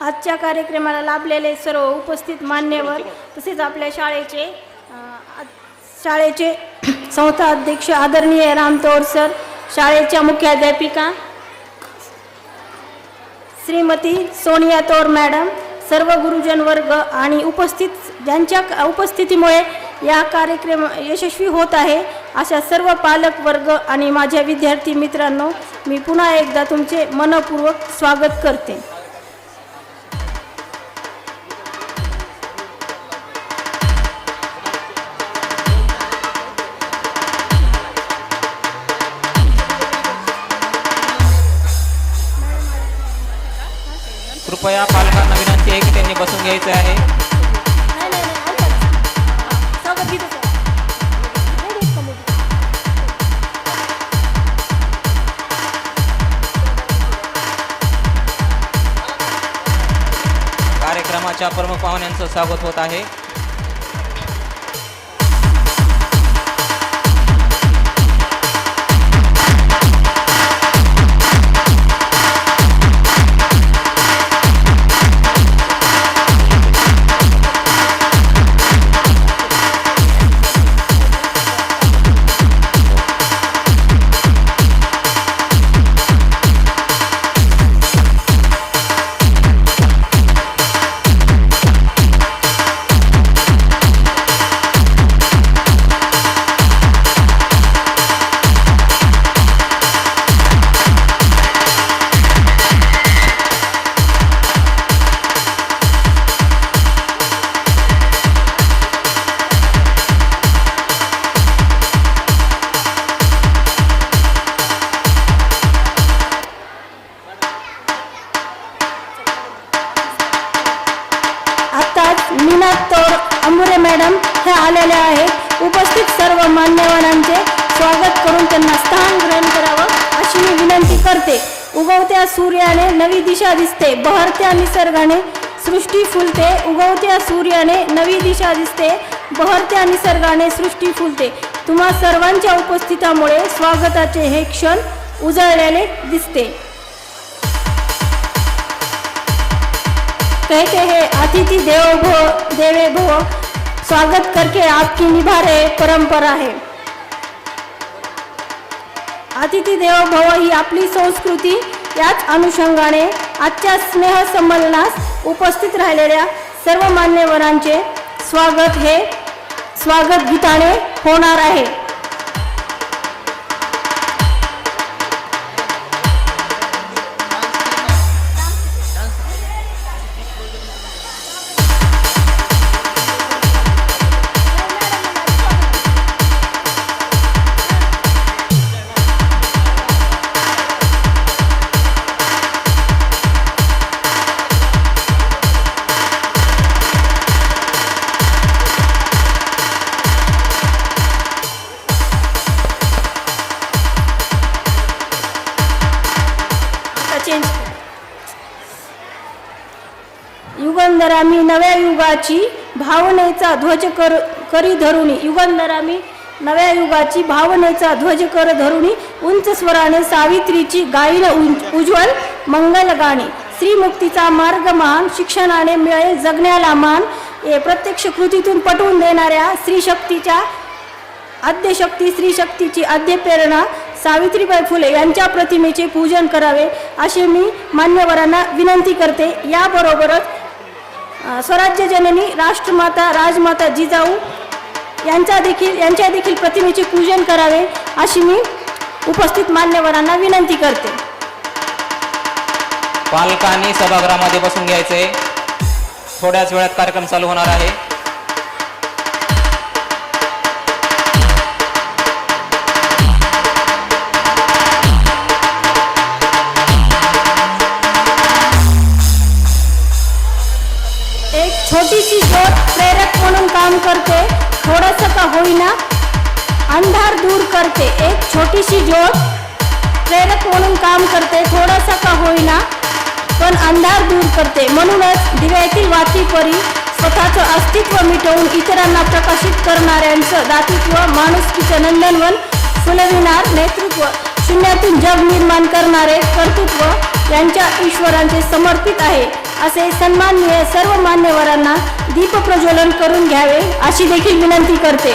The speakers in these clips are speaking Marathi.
आजच्या कार्यक्रमाला लाभलेले सर्व उपस्थित मान्यवर तसेच आपल्या शाळेचे शाळेचे संस्था अध्यक्ष आदरणीय रामतोर सर शाळेच्या मुख्याध्यापिका श्रीमती सोनिया तोर मॅडम सर्व गुरुजन वर्ग आणि उपस्थित ज्यांच्या उपस्थितीमुळे या कार्यक्रम यशस्वी होत आहे अशा सर्व पालक वर्ग आणि माझ्या विद्यार्थी मित्रांनो मी पुन्हा एकदा तुमचे मनपूर्वक स्वागत करते. कृपया पालकांना विनंती आहे की त्यांनी बसून घ्यायचे आहे. कार्यक्रमाच्या प्रमुख पाहुण्यांचं स्वागत होत आहे. दिसते. बहरत्या निसर्गाने सृष्टी फुलते उगवत्या सूर्याने नवी दिशा दिसते. बहरत्या निसर्गाने सृष्टी फुलते. तुम्हा सर्वांच्या उपस्थितामुळे स्वागताचे हे क्षण उजळलेले दिसते. कहते हे अतिथि देव भो देवे भो स्वागत करके आपकी निभा रहे परंपरा है. अतिथी देव भव ही आपली संस्कृती याच अनुषंगाने आजच्या स्नेहसंमेलनास उपस्थित राहिलेल्या सर्व मान्यवरांचे स्वागत हे स्वागत गीताने होणार आहे. युगंधरा मी नव्या युगाची भावनेचा ध्वज कर करी धरुणी युगंधरा मी नव्या युगाची भावनेचा ध्वज कर धरुणी उंच स्वराने सावित्रीची गाईल उज्ज्वल मंगल गाणी श्रीमुक्तीचा मार्ग महान शिक्षणाने मिळेल जगण्याला मान. ए प्रत्यक्ष कृतीतून पटवून देणाऱ्या स्त्रीशक्तीच्या आद्यशक्ती स्त्रीशक्तीची आद्य प्रेरणा सावित्रीबाई फुले यांच्या प्रतिमेचे पूजन करावे असे मी मान्यवरांना विनंती करते. याबरोबरच स्वराज्य जननी राष्ट्रमाता राजमाता जिजाऊ यांचा देखील यांच्या देखील प्रतिमेचे पूजन करावे अशी मी उपस्थित मान्यवरांना विनंती करते. पालकांनी सभागृहामध्ये बसून घ्यायचे. थोड्याच वेळात कार्यक्रम चालू होणार आहे. करते थोडंसं का होईना अंधार दूर करते एक छोटीशी ज्योत प्रेरक म्हणून काम करते थोडंसं का होईना पण अंधार दूर करते. म्हणूनच दिव्यातील वाती परी स्वतःचं अस्तित्व मिटवून इतरांना प्रकाशित करणाऱ्यांचं दातित्व माणुसकीचं नंदनवन सुलविणार नेतृत्व शून्यातून जग निर्माण करणारे कर्तृत्व यांच्या ईश्वरांचे समर्पित आहे असे सन्माननीय सर्व मान्यवरांना दीप प्रज्वलन करून घ्यावे अशी देखील विनंती करते.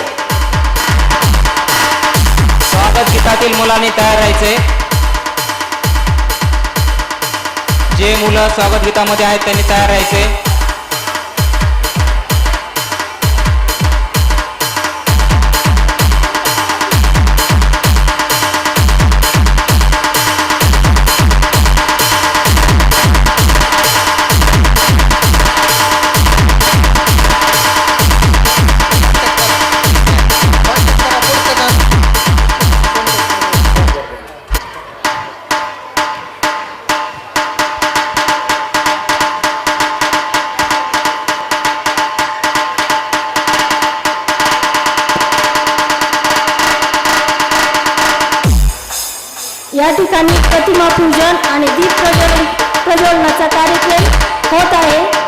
स्वागत गीतातील मुलांनी तयार राहायचे. जे मुलं स्वागत गीतामध्ये आहेत त्यांनी तयार राहायचे. या ठिकाणी प्रतिमा पूजन आणि दीप प्रज्वलन प्रज्वलनाचा कार्यक्रम होत आहे.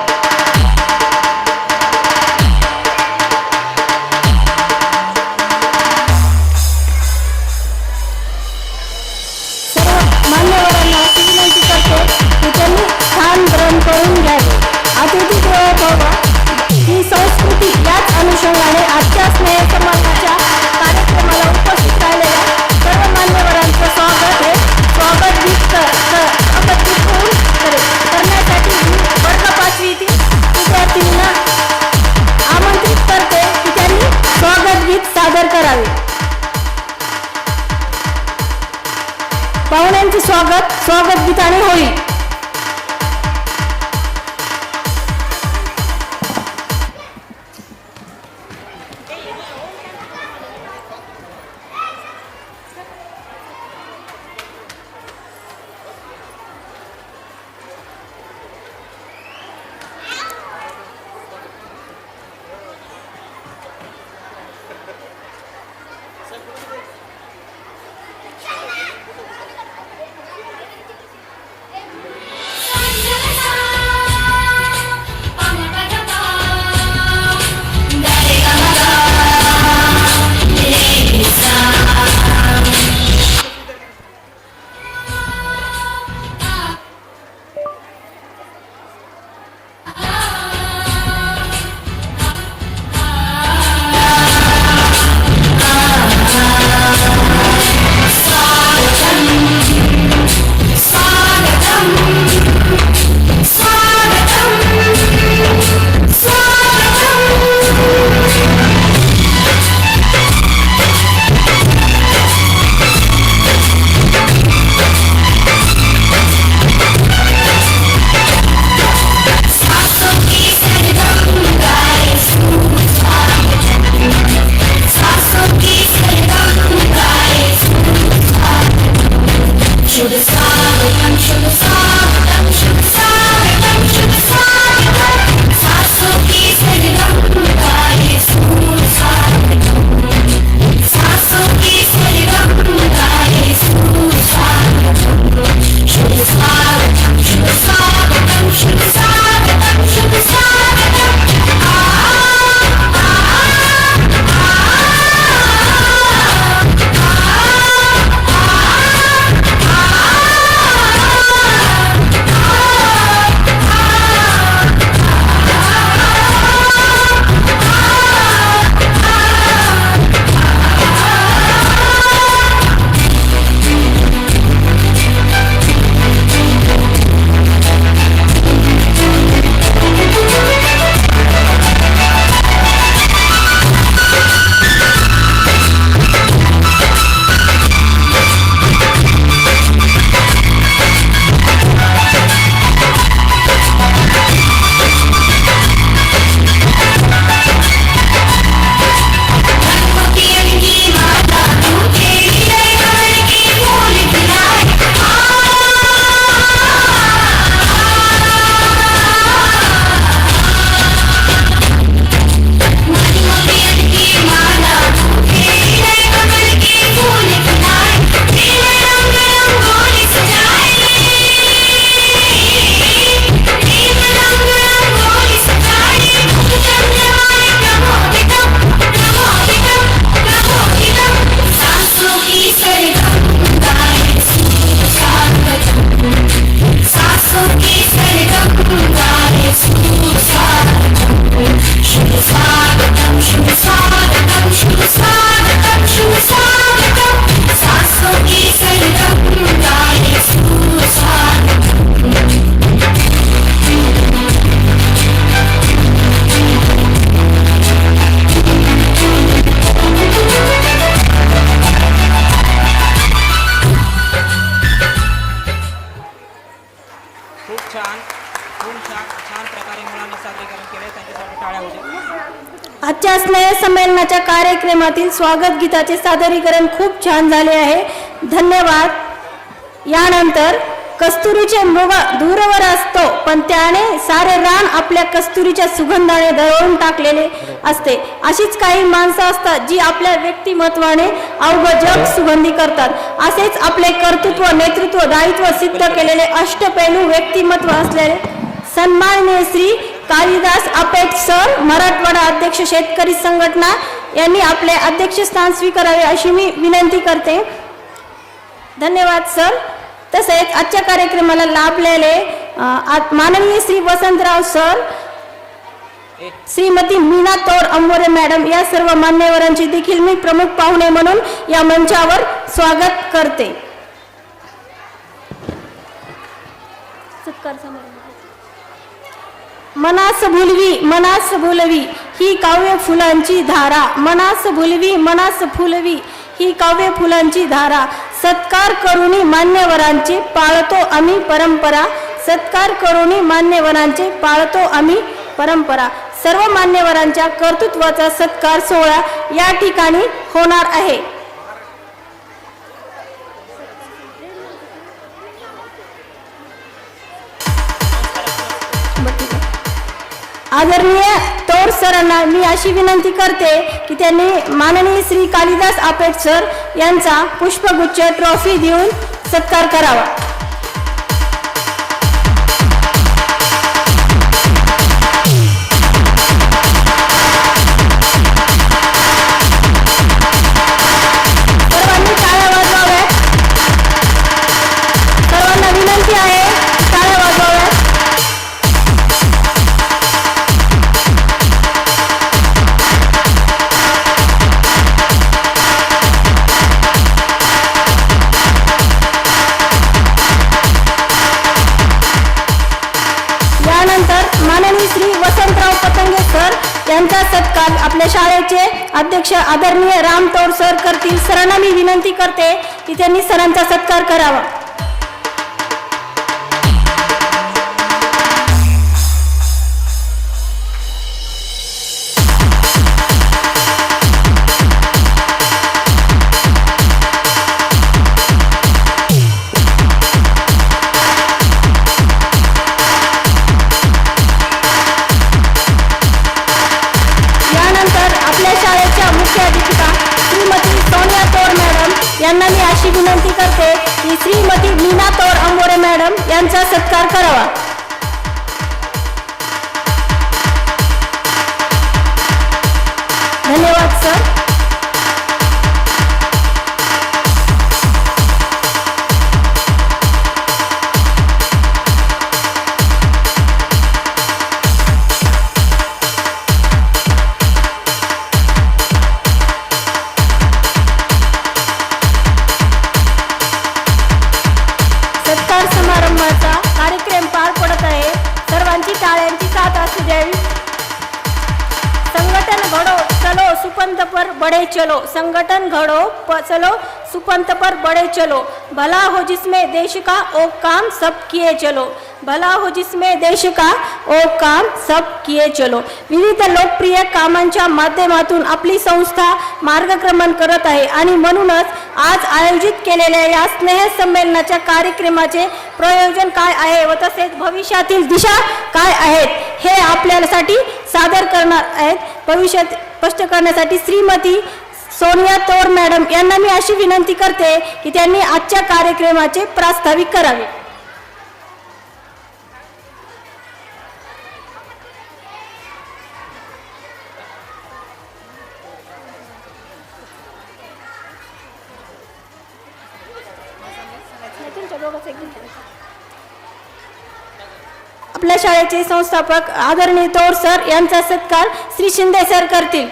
आजच्या स्नेह संमेलनाच्या कार्यक्रमातील स्वागत गीताचे सादरीकरण खूप छान झाले आहे. धन्यवाद. यानंतर कस्तुरीचे मृग दूरवर असतो पण त्याने सारे रान आपल्या कस्तुरीच्या सुगंधाने दरवून टाकलेले असते. अशीच काही माणसं असतात जी आपल्या व्यक्तिमत्वाने अवघं जग सुगंधी करतात. असेच आपले कर्तृत्व नेतृत्व दायित्व सिद्ध केलेले अष्टपैलू व्यक्तिमत्व असलेले सन्माननीय श्री कालिदास आपेट सर मराठवाडा अध्यक्ष शेतकरी संघटना यांनी आपले अध्यक्षस्थान स्वीकारावे अशी मी विनंती करते. धन्यवाद सर. तसेच आजच्या कार्यक्रमाला लाभलेले माननीय श्री वसंतराव सर श्रीमती मीना तौर अंबोरे मॅडम या सर्व मान्यवरांची देखील मी प्रमुख पाहुणे म्हणून या मंचावर स्वागत करते. सत्कार समारंभ. मनास भुलवी मनास भुलवी ही काव्य फुलांची धारा. मनास भुलवी मनास फुलवी ही काव्य फुलांची धारा. सत्कार करुणी मान्यवरांचे पाळतो आम्ही परंपरा. सत्कार करुणी मान्यवरांचे पाळतो आम्ही परंपरा. सर्व मान्यवरांच्या कर्तृत्वाचा सत्कार सोहळा या ठिकाणी होणार आहे. आदरणीय तौर सरांना मी अशी विनंती करते की त्यांनी माननीय श्री कालिदास आपेट सर यांचा पुष्पगुच्छ ट्रॉफी देऊन सत्कार करावा. यांचा सत्कार आपल्या शाळेचे अध्यक्ष आदरणीय राम तौर सर करतील. सरांना मी विनंती करते की त्यांनी सरांचा सत्कार करावा. सत्कार करावा. समारंभाचा कार्यक्रम पार पडत आहे. सर्वांची टाळ्यांची साथ असू द्यावी. संगठन घडो चलो सुपंत पर बड़े चलो. संगठन घडो प चलो सुपंत पर बड़े चलो. भला हो जिसमें देश का ओ काम सब किए चलो. भला हो जिसमें देश का ओ काम सब किए चलो। विविध लोकप्रिय कामांच्या माध्यमातून आपली संस्था मार्गक्रमण करत आहे आणि म्हणूनच आज आयोजित केलेल्या या स्नेह संमेलनाच्या कार्यक्रमाचे प्रयोजन काय आहे व तसेच भविष्यातील दिशा काय आहेत हे आपल्यासाठी सादर करणार आहेत. भविष्यात स्पष्ट करण्यासाठी श्रीमती सोनिया तोर मॅडम यांना मी अशी विनंती करते की त्यांनी आजच्या कार्यक्रमाचे प्रास्ताविक करावे. आपल्या शाळेचे संस्थापक आदरणीय तोर सर यांचा सत्कार श्री शिंदे सर करतील.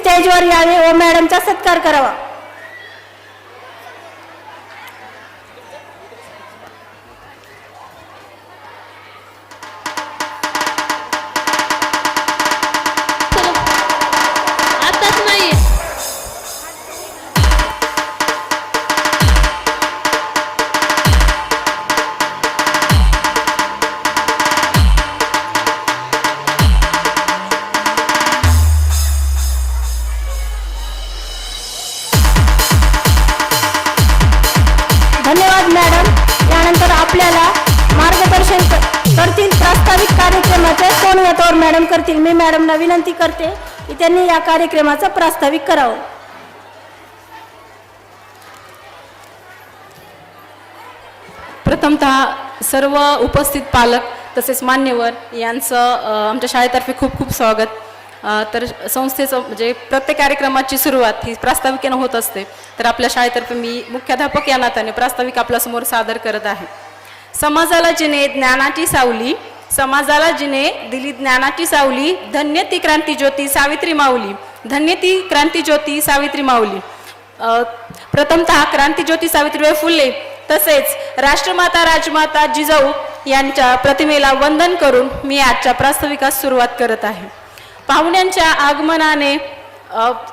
स्टेजवर यावे व मॅडमचा सत्कार करावा. धन्यवाद मॅडम यानंतर आपल्याला मार्गदर्शन करतील प्रास्ताविक कार्यक्रमाचे सोनिया मॅडम करतील. मी मॅडमना विनंती करते की त्यांनी या कार्यक्रमाचं प्रास्ताविक करावं. प्रथमतः सर्व उपस्थित पालक तसेच मान्यवर यांचं आमच्या शाळेतर्फे खूप खूप स्वागत. तर संस्थेचं म्हणजे प्रत्येक कार्यक्रमाची सुरुवात ही प्रास्ताविकेनं होत असते. तर आपल्या शाळेतर्फे मी मुख्याध्यापक या नात्याने प्रास्ताविक आपल्यासमोर सादर करत आहे. समाजाला जिने ज्ञानाची सावली समाजाला जिने दिली ज्ञानाची सावली धन्य ती क्रांती ज्योती सावित्री माऊली धन्य ती क्रांती ज्योती सावित्री माऊली. प्रथमतः प्रथमतः क्रांतीज्योती सावित्रीबाई फुले तसेच राष्ट्रमाता राजमाता जिजाऊ यांच्या प्रतिमेला वंदन करून मी आजच्या प्रास्ताविकास सुरुवात करत आहे. पाहुण्यांच्या आगमनाने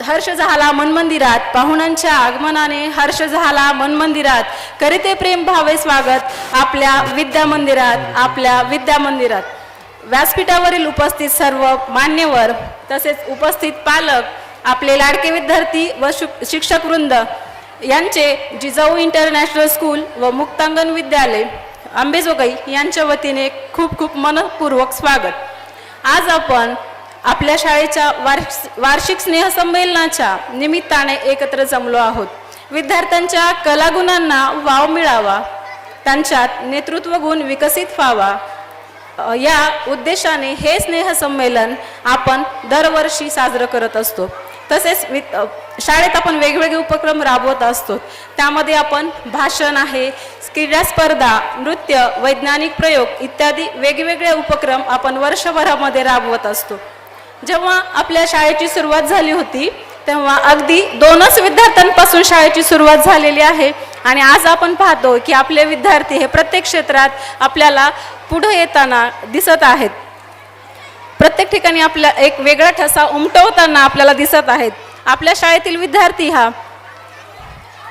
हर्ष झाला मनमंदिरात. पाहुण्यांच्या आगमनाने हर्ष झाला मनमंदिरात. करीते प्रेम भावे स्वागत. आपल्या विद्या मंदिरात आपल्या विद्या मंदिरात व्यासपीठावरील उपस्थित सर्व मान्यवर तसेच उपस्थित पालक आपले लाडके विद्यार्थी व शिक- शिक्षक वृंद यांचे जिजाऊ इंटरनॅशनल स्कूल व मुक्तांगण विद्यालय आंबेजोगाई यांच्या वतीने खूप खूप मनपूर्वक स्वागत. आज आपण आपल्या शाळेच्या वार्ष- वार्षिक स्नेहसंमेलनाच्या निमित्ताने एकत्र जमलो आहोत. विद्यार्थ्यांच्या कलागुणांना वाव मिळावा त्यांच्यात नेतृत्व गुण विकसित व्हावा. या उद्देशाने हे स्नेहसंमेलन आपण दरवर्षी साजरं करत असतो. तसेच वि शाळेत आपण वेगवेगळे उपक्रम राबवत असतो. त्यामध्ये आपण भाषण आहे क्रीडा स्पर्धा नृत्य वैज्ञानिक प्रयोग इत्यादी वेगवेगळे उपक्रम आपण वर्षभरामध्ये राबवत असतो. जेव्हा आपल्या शाळेची सुरुवात झाली होती तेव्हा अगदी दोनच विद्यार्थ्यांपासून शाळेची सुरुवात झालेली आहे. आणि आज आपण पाहतो की आपले विद्यार्थी हे प्रत्येक क्षेत्रात आपल्याला पुढे येताना दिसत आहेत. प्रत्येक ठिकाणी आपल्या एक वेगळा ठसा उमटवताना आपल्याला दिसत आहेत. आपल्या शाळेतील विद्यार्थी हा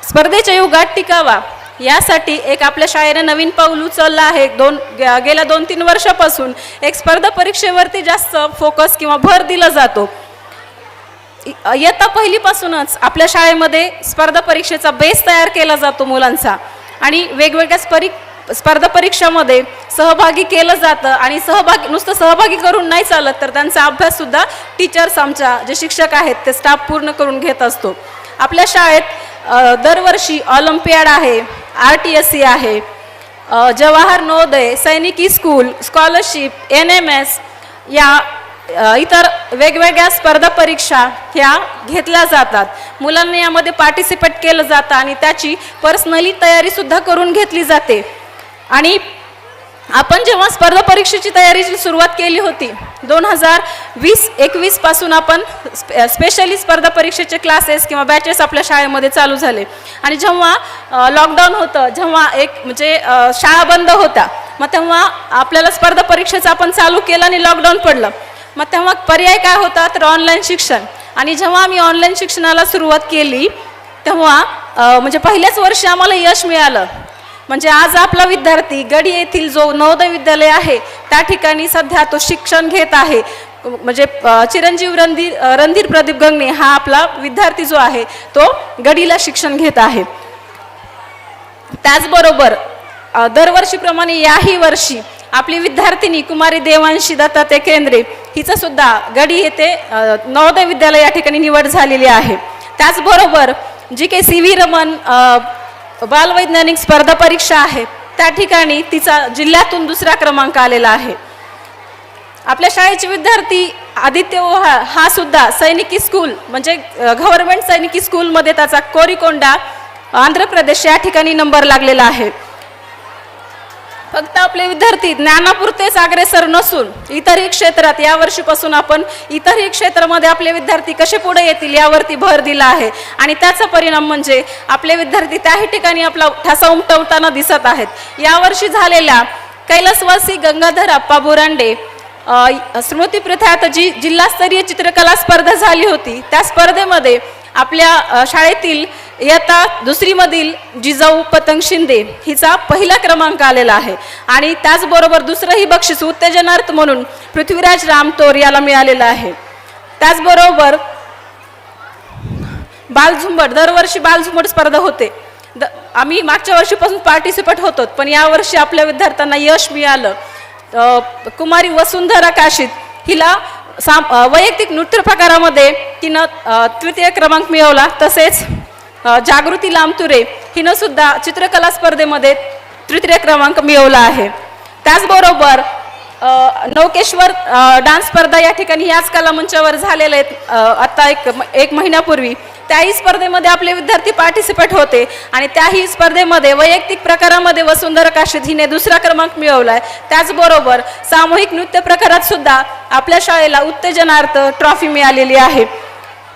स्पर्धेच्या युगात टिकावा. यासाठी एक आपल्या शाळेने नवीन पाऊल उचललं आहे. दोन गेल्या दोन तीन वर्षापासून एक स्पर्धा परीक्षेवरती जास्त फोकस किंवा भर दिला जातो. इयत्ता पहिलीपासूनच आपल्या शाळेमध्ये स्पर्धा परीक्षेचा बेस तयार केला जातो मुलांचा. आणि वेगवेगळ्या स्परी स्पर्धा परीक्षामध्ये सहभागी केलं जातं आणि सहभागी नुसतं सहभागी करून नाही चालत तर त्यांचा अभ्याससुद्धा टीचर्स आमच्या जे शिक्षक आहेत ते स्टाफ पूर्ण करून घेत असतो. आपल्या शाळेत दरवर्षी ऑलिम्पियाड आहे. आर टी एस सी आहे. जवाहर नवोदय सैनिकी school scholarship N M S या इतर वेगवेगळ्या स्पर्धा परीक्षा ह्या घेतल्या जातात. मुलांनी यामध्ये पार्टिसिपेट केलं जातं आणि त्याची पर्सनली तयारीसुद्धा करून घेतली जाते. आणि आपण जेव्हा स्पर्धा परीक्षेची तयारीची सुरुवात केली होती दोन हजार वीस एकवीसपासून आपण स्पे स्पेशली स्पर्धा परीक्षेचे क्लासेस किंवा बॅचेस आपल्या शाळेमध्ये चालू झाले. आणि जेव्हा लॉकडाऊन होतं जेव्हा एक म्हणजे शाळा बंद होत्या मग तेव्हा आपल्याला स्पर्धा परीक्षेचं आपण चालू केलं आणि लॉकडाऊन पडलं. मग तेव्हा पर्याय काय होता तर ऑनलाईन शिक्षण. आणि जेव्हा आम्ही ऑनलाईन शिक्षणाला सुरुवात केली तेव्हा म्हणजे पहिल्याच वर्षी आम्हाला यश मिळालं. म्हणजे आज आपला विद्यार्थी गडी येथील जो नवोदय विद्यालय आहे त्या ठिकाणी सध्या तो शिक्षण घेत आहे. म्हणजे चिरंजीव रणधीर रणधीर प्रदीप गंगणे हा आपला विद्यार्थी जो आहे तो गडीला शिक्षण घेत आहे. त्याचबरोबर दरवर्षीप्रमाणे याही वर्षी आपली विद्यार्थिनी कुमारी देवांशी दत्ताते केंद्रे हिचं सुद्धा गडी येथे नवोदय विद्यालय या ठिकाणी निवड झालेली आहे. त्याचबरोबर जी काही सी व्ही रमन बालवैज्ञानिक स्पर्धा परीक्षा आहे. त्या ठिकाणी तिचा जिल्ह्यातून दुसरा क्रमांक आलेला आहे. आपल्या शाळेचे विद्यार्थी आदित्य ओहा हा सुद्धा सैनिकी स्कूल म्हणजे गव्हर्नमेंट सैनिकी स्कूलमध्ये त्याचा कोरिकोंडा आंध्र प्रदेश या ठिकाणी नंबर लागलेला आहे. फक्त आपले विद्यार्थी ज्ञानापुरतेच अग्रेसर नसून इतरही क्षेत्रात या वर्षीपासून आपण इतरही क्षेत्रामध्ये आपले विद्यार्थी कसे पुढे येतील यावरती भर दिला आहे. आणि त्याचा परिणाम म्हणजे आपले विद्यार्थी त्याही ठिकाणी आपला ठसा उमटवताना दिसत आहेत. यावर्षी झालेल्या कैलासवासी गंगाधर अप्पा बोरांडे स्मृती प्रथात जी जिल्हास्तरीय चित्रकला स्पर्धा झाली होती. त्या स्पर्धेमध्ये आपल्या शाळेतील इयत्ता दुसरीमधील जिजाऊ पतंग शिंदे हिचा पहिला क्रमांक आलेला आहे. आणि त्याचबरोबर दुसरंही बक्षीस उत्तेजनार्थ म्हणून पृथ्वीराज रामतोर याला मिळालेलं आहे. त्याचबरोबर बालझुंबड दरवर्षी बालझुंबड स्पर्धा होते. द आम्ही मागच्या वर्षीपासून पार्टिसिपेट होतो पण यावर्षी आपल्या विद्यार्थ्यांना यश मिळालं. कुमारी वसुंधरा काशीत हिला साम वैयक्तिक नृत्य प्रकारामध्ये तिनं तृतीय क्रमांक मिळवला. तसेच जागृती लांबतुरे हिनं सुद्धा चित्रकला स्पर्धेमध्ये तृतीय क्रमांक मिळवला आहे. त्याचबरोबर नौकेश्वर डान्स स्पर्धा या ठिकाणी याच कला मंचावर झालेल्या आहेत. आत्ता एक एक महिन्यापूर्वी त्याही स्पर्धेमध्ये आपले विद्यार्थी पार्टिसिपेट होते. आणि त्याही स्पर्धेमध्ये वैयक्तिक प्रकारामध्ये वसुंधरा काशीद हिने दुसरा क्रमांक मिळवला आहे त्याचबरोबर सामूहिक नृत्य प्रकारात सुद्धा आपल्या शाळेला उत्तेजनार्थ ट्रॉफी मिळालेली आहे.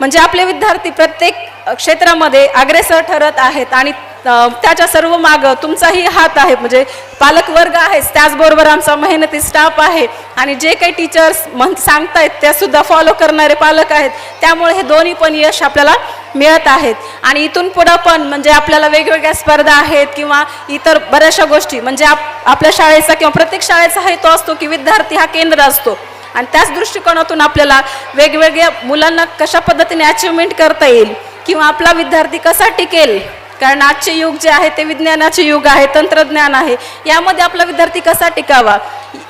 म्हणजे आपले विद्यार्थी प्रत्येक क्षेत्रामध्ये अग्रेसर ठरत आहेत आणि त्याच्या सर्व माग तुमचाही हात आहे. म्हणजे पालक वर्ग आहेच त्याचबरोबर आमचा मेहनती स्टाफ आहे आणि जे काही टीचर्स म्हण सांगतायत त्या सुद्धा फॉलो करणारे पालक आहेत. त्यामुळे हे दोन्ही पण यश आपल्याला मिळत आहेत. आणि इथून पुढं पण म्हणजे आपल्याला वेगवेगळ्या स्पर्धा आहेत किंवा इतर बऱ्याचशा गोष्टी. म्हणजे आप आपल्या शाळेचा किंवा प्रत्येक शाळेचा हेतू असतो की विद्यार्थी हा केंद्र असतो. आणि त्याच दृष्टिकोनातून आपल्याला वेगवेगळ्या मुलांना कशा पद्धतीने अचिव्हमेंट करता येईल किंवा आपला विद्यार्थी कसा टिकेल? कारण आजचे युग जे आहे ते विज्ञानाचे युग आहे तंत्रज्ञान आहे. यामध्ये आपला विद्यार्थी कसा टिकावा?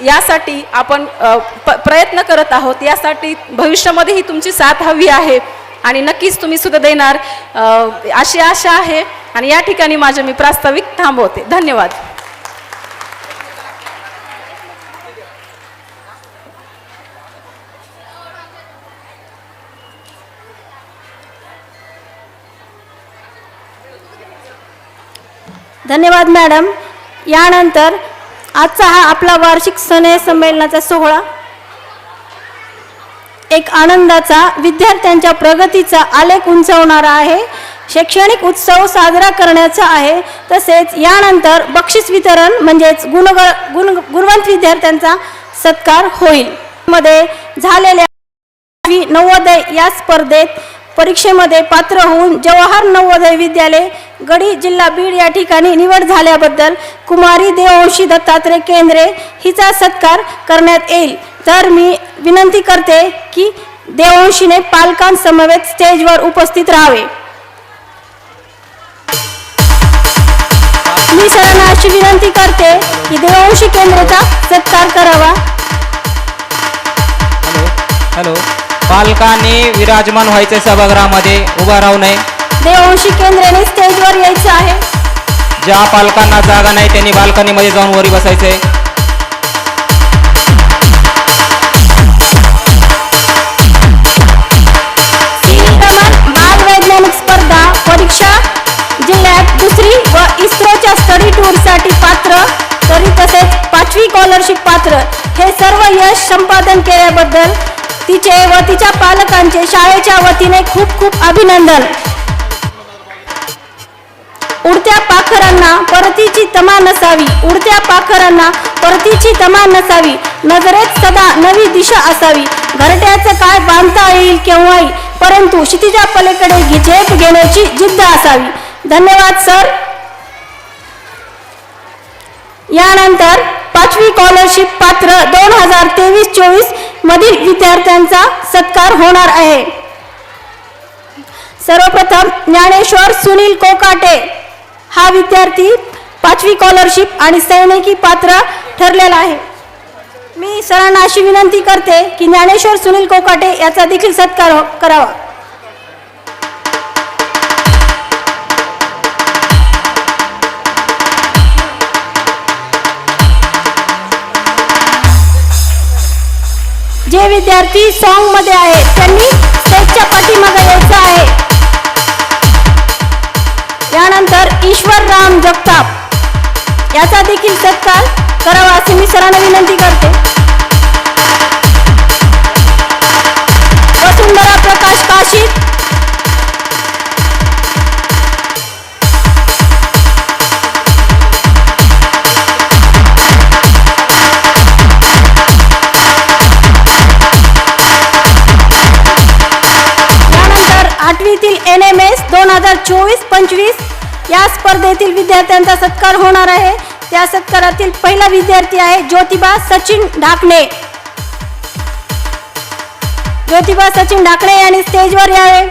यासाठी आपण प- प्रयत्न करत आहोत. यासाठी भविष्यामध्ये ही तुमची साथ हवी आहे. आणि नक्कीच तुम्ही सुद्धा देणार. अशी आशा आहे. आणि या ठिकाणी माझे मी प्रास्ताविक थांबवते. धन्यवाद. धन्यवाद मॅडम. यानंतर आजचा हा आपला वार्षिक सने संमेलनाचा सोहळा. एक आनंदाचा विद्यार्थ्यांच्या प्रगतीचा आलेख उंचवणारा आहे. शैक्षणिक उत्सव साजरा करण्याचा आहे. तसेच यानंतर बक्षीस वितरण म्हणजेच गुणग गुण गुणवंत विद्यार्थ्यांचा सत्कार होईल. मध्ये झालेल्या नवोदय या स्पर्धेत परीक्षेमध्ये पात्र होऊन जवाहर नवोदय विद्यालय गडी जिल्हा बीड या ठिकाणी निवड झाल्याबद्दल कुमारी देववंशी दत्तात्रय केंद्रे हिचा सत्कार करण्यात येईल. तर मी विनंती करते की देववंशीने पालकांसमवेत स्टेजवर उपस्थित राहावे. मी सरांना अशी विनंती करते की देववंशी केंद्राचा सत्कार करावा. Hello hello. पालकांनी विराजमान व्हायचे सभागृहामध्ये उभा राहू नये. देववंशी केंद्राने स्टेजवर यायचं आहे. ज्या पालकांना जागा नाही त्यांनी बाल्कनीमध्ये जाऊन वरी बसायचे सीईप्रमाण बाल वैज्ञानिक स्पर्धा परीक्षा जिल्ह्यात दुसरी व इस्रोच्या स्टडी टूरसाठी पात्र तरी तसेच पाचवी स्कॉलरशिप पात्र. हे सर्व यश संपादन केल्याबद्दल तिचे व तिच्या पालकांचे शाळेच्या वतीने खूप खूप अभिनंदन. उडत्या पाखरांना परतीची तमा नसावी. उडत्या पाखरांना परतीची तमा नसावी. नजरेत सदा नवी दिशा असावी. घरट्याचं काय बांधता येईल केव्हाही. परंतु क्षितिजा पलीकडे झेप घेण्याची जिद्द असावी. धन्यवाद सर. यानंतर पाचवी स्कॉलरशिप पात्र दोन हजार तेवीस चोवीस मधील विद्यार्थ्यांचा सत्कार होणार आहे. सर्वप्रथम ज्ञानेश्वर सुनील कोकाटे. हा विद्यार्थी पाचवी स्कॉलरशिप आणि सैनिकी पात्र ठरलेला आहे. मी सरांना अशी विनंती करते की ज्ञानेश्वर सुनील कोकाटे याचा देखील सत्कार हो- करावा. जे विद्यार्थी सॉन्गमध्ये आहेत त्यांनी स्टेजच्या पाठीमागे यायचं आहे. यानंतर ईश्वर राम जगताप. याचा देखील सत्कार करावा असे मी सरांना विनंती करते. वसुंधरा प्रकाश काशीद दोन हजार चोवीस पंचवीस या स्पर्धेतील विद्यार्थ्यांचा सत्कार होणार आहे. त्या सत्कारातील पहिला विद्यार्थी आहे ज्योतिबा सचिन ढाकणे. ज्योतिबा सचिन ढाकणे यांनी स्टेजवर यावे.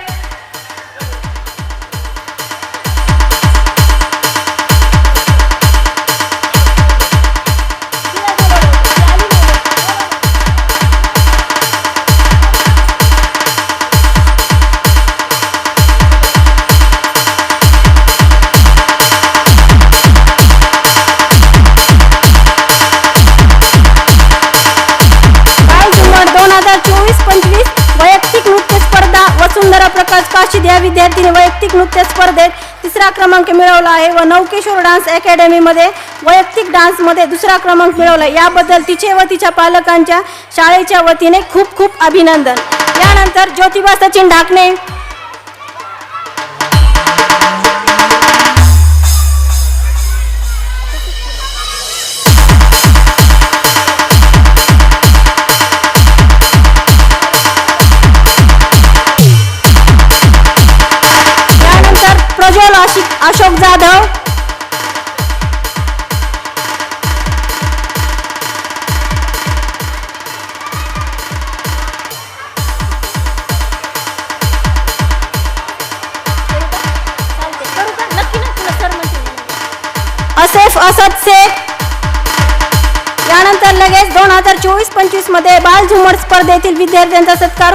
वसुंधरा प्रकाश काशीद या विद्यार्थीने वैयक्तिक नृत्य स्पर्धेत तिसरा क्रमांक मिळवला आहे व नवकेश्वर डान्स अकॅडमीमध्ये वैयक्तिक डान्समध्ये दुसरा क्रमांक मिळवला याबद्दल तिचे व तिच्या पालकांच्या शाळेच्या वतीने खूप खूप अभिनंदन. यानंतर ज्योतिबा सचिन ढाकणे. आशिक अशोक जाधव. असेफ असद शेख. यानंतर लगेच दोन हजार चोवीस पंचवीसमध्ये बाल झुमर स्पर्धेतील विद्यार्थ्यांचा सत्कार.